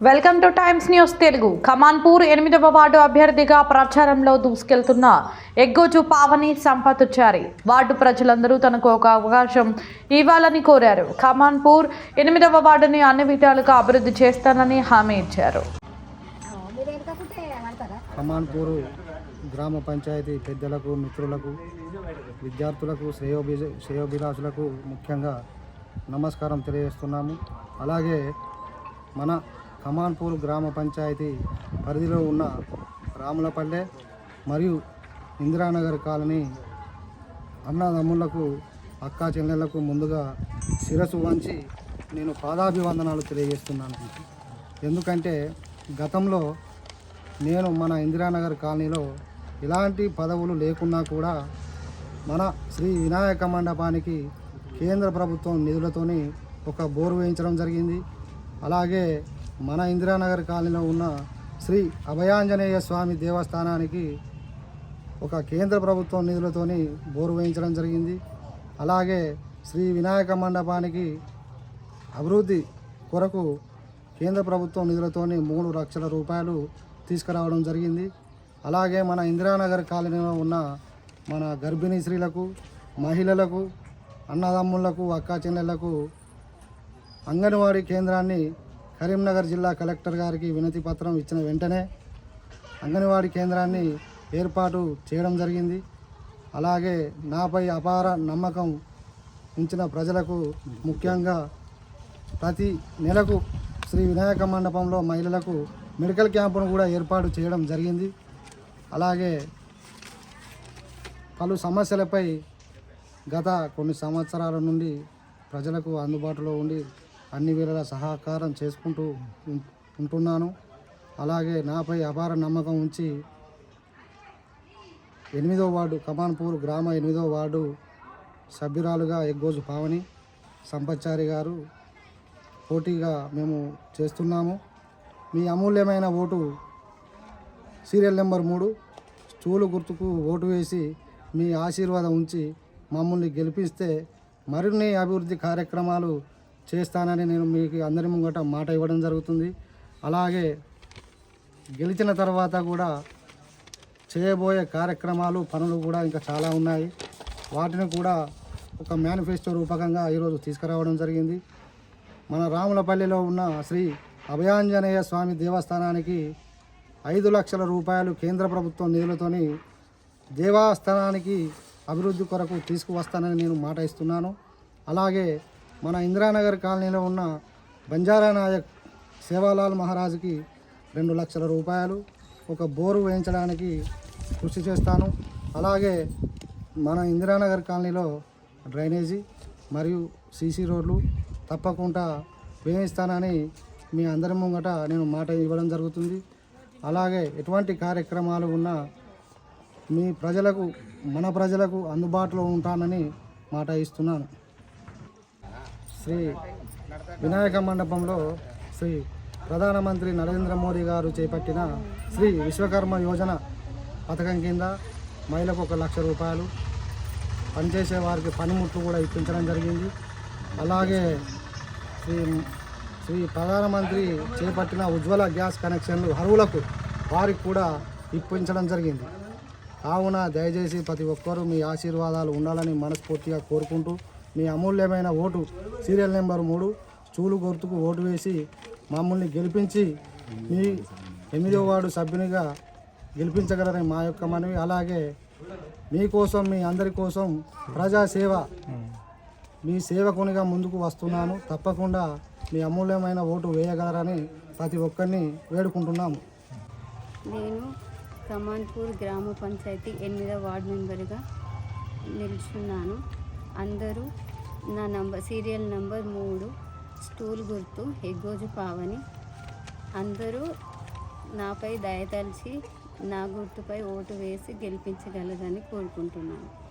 Welcome to Times News Telugu. Khamanpur ఎనిమిదవ ward అభ్యర్థిగా ప్రచారంలో దూసుకెళ్తున్న ఎగ్గోజు పావని సంపత్చారి వార్డు ప్రజలందరూ తనకు ఒక అవకాశం ఇవ్వాలని కోరారు. ఖమాన్పూర్ ఎనిమిదవ వార్డుని అన్ని విధాలుగా అభివృద్ధి చేస్తానని హామీ ఇచ్చారు. ఖమాన్పూర్ గ్రామ పంచాయతీ పెద్దలకు మిత్రులకు విద్యార్థులకు శ్రేయోభి శ్రేయోభిలాషులకు ముఖ్యంగా నమస్కారం తెలియజేస్తున్నాము. అలాగే మన కమాన్పూర్ గ్రామ పంచాయతీ పరిధిలో ఉన్న రాములపల్లె మరియు ఇందిరానగర్ కాలనీ అన్నదమ్ములకు అక్కా చెల్లెళ్ళకు ముందుగా శిరసు వంచి నేను పాదాభివందనాలు తెలియజేస్తున్నాను. ఎందుకంటే గతంలో నేను మన ఇందిరానగర్ కాలనీలో ఎలాంటి పదవులు లేకున్నా కూడా మన శ్రీ వినాయక మండపానికి కేంద్ర ప్రభుత్వం నిధులతోని ఒక బోరు వేయించడం జరిగింది. అలాగే మన ఇందిరానగర్ కాలనీలో ఉన్న శ్రీ అభయాంజనేయ స్వామి దేవస్థానానికి ఒక కేంద్ర ప్రభుత్వం నిధులతోని బోరు వేయించడం జరిగింది. అలాగే శ్రీ వినాయక మండపానికి అభివృద్ధి కొరకు కేంద్ర ప్రభుత్వం నిధులతోని మూడు లక్షల రూపాయలు తీసుకురావడం జరిగింది. అలాగే మన ఇందిరానగర్ కాలనీలో ఉన్న మన గర్భిణీ స్త్రీలకు మహిళలకు అన్నదమ్ములకు అక్కా చెల్లెళ్ళకు అంగన్వాడీ కేంద్రాన్ని కరీంనగర్ జిల్లా కలెక్టర్ గారికి వినతి పత్రం ఇచ్చిన వెంటనే అంగన్వాడీ కేంద్రాన్ని ఏర్పాటు చేయడం జరిగింది. అలాగే నాపై అపార నమ్మకం ఉంచిన ప్రజలకు ముఖ్యంగా ప్రతి నెలకు శ్రీ వినాయక మండపంలో మహిళలకు మెడికల్ క్యాంపును కూడా ఏర్పాటు చేయడం జరిగింది. అలాగే పలు సమస్యలపై గత కొన్ని సంవత్సరాల నుండి ప్రజలకు అందుబాటులో ఉండి అన్ని వేళల సహకారం చేసుకుంటూ ఉంటున్నాను. అలాగే నాపై అపార నమ్మకం ఉంచి ఎనిమిదో వార్డు కమాన్పూర్ గ్రామ ఎనిమిదో వార్డు సభ్యురాలుగా ఎగ్గోజు పావని సంపత్చారి గారు పోటీగా మేము చేస్తున్నాము. మీ అమూల్యమైన ఓటు సీరియల్ నెంబర్ మూడు. స్టూలు గుర్తుకు ఓటు వేసి మీ ఆశీర్వాదం ఉంచి మమ్మల్ని గెలిపిస్తే మరిన్ని అభివృద్ధి కార్యక్రమాలు చేస్తానని నేను మీకు అందరి ముంగట మాట ఇవ్వడం జరుగుతుంది. అలాగే గెలిచిన తర్వాత కూడా చేయబోయే కార్యక్రమాలు పనులు కూడా ఇంకా చాలా ఉన్నాయి. వాటిని కూడా ఒక మేనిఫెస్టో రూపకంగా ఈరోజు తీసుకురావడం జరిగింది. మన రాములపల్లిలో ఉన్న శ్రీ అభయాంజనేయ స్వామి దేవస్థానానికి ఐదు లక్షల రూపాయలు కేంద్ర ప్రభుత్వం నిధులతోని దేవస్థానానికి అభివృద్ధి కొరకు తీసుకువస్తానని నేను మాట ఇస్తున్నాను. అలాగే మన ఇందిరానగర్ కాలనీలో ఉన్న బంజారా నాయక్ సేవాలాల్ మహారాజుకి రెండు లక్షల రూపాయలు ఒక బోరు వేయించడానికి కృషి చేస్తాను. అలాగే మన ఇందిరానగర్ కాలనీలో డ్రైనేజీ మరియు సీసీ రోడ్లు తప్పకుండా వేయిస్తానని మీ అందరి ముంగట నేను మాట ఇవ్వడం జరుగుతుంది. అలాగే ఎటువంటి కార్యక్రమాలు ఉన్నా మీ ప్రజలకు మన ప్రజలకు అందుబాటులో ఉంటానని మాట ఇస్తున్నాను. శ్రీ వినాయక మండపంలో శ్రీ ప్రధానమంత్రి నరేంద్ర మోడీ గారు చేపట్టిన శ్రీ విశ్వకర్మ యోజన పథకం కింద మహిళకు ఒక లక్ష రూపాయలు పనిచేసే వారికి పనిముట్లు కూడా ఇప్పించడం జరిగింది. అలాగే శ్రీ శ్రీ ప్రధానమంత్రి చేపట్టిన ఉజ్వల గ్యాస్ కనెక్షన్లు అరువులకు వారికి కూడా ఇప్పించడం జరిగింది. కావున దయచేసి ప్రతి ఒక్కరూ మీ ఆశీర్వాదాలు ఉండాలని మనస్ఫూర్తిగా కోరుకుంటూ మీ అమూల్యమైన ఓటు సీరియల్ నెంబర్ మూడు చూలు గుర్తుకు ఓటు వేసి మమ్మల్ని గెలిపించి మీ ఎనిమిదో వార్డు సభ్యునిగా గెలిపించగలరని మా యొక్క మనవి. అలాగే మీకోసం మీ అందరి కోసం ప్రజాసేవ మీ సేవకునిగా ముందుకు వస్తున్నాను. తప్పకుండా మీ అమూల్యమైన ఓటు వేయగలరని ప్రతి ఒక్కరిని వేడుకుంటున్నాము. నేను కమాన్పూర్ గ్రామ పంచాయతీ ఎనిమిదో వార్డు మెంబర్గా నిలుచున్నాను. అందరూ నా నంబర్ సీరియల్ నంబర్ మూడు స్టూల్ గుర్తు ఎగ్గోజు పావని. అందరూ నాపై దయతలిచి నా గుర్తుపై ఓటు వేసి గెలిపించగలరని కోరుకుంటున్నాను.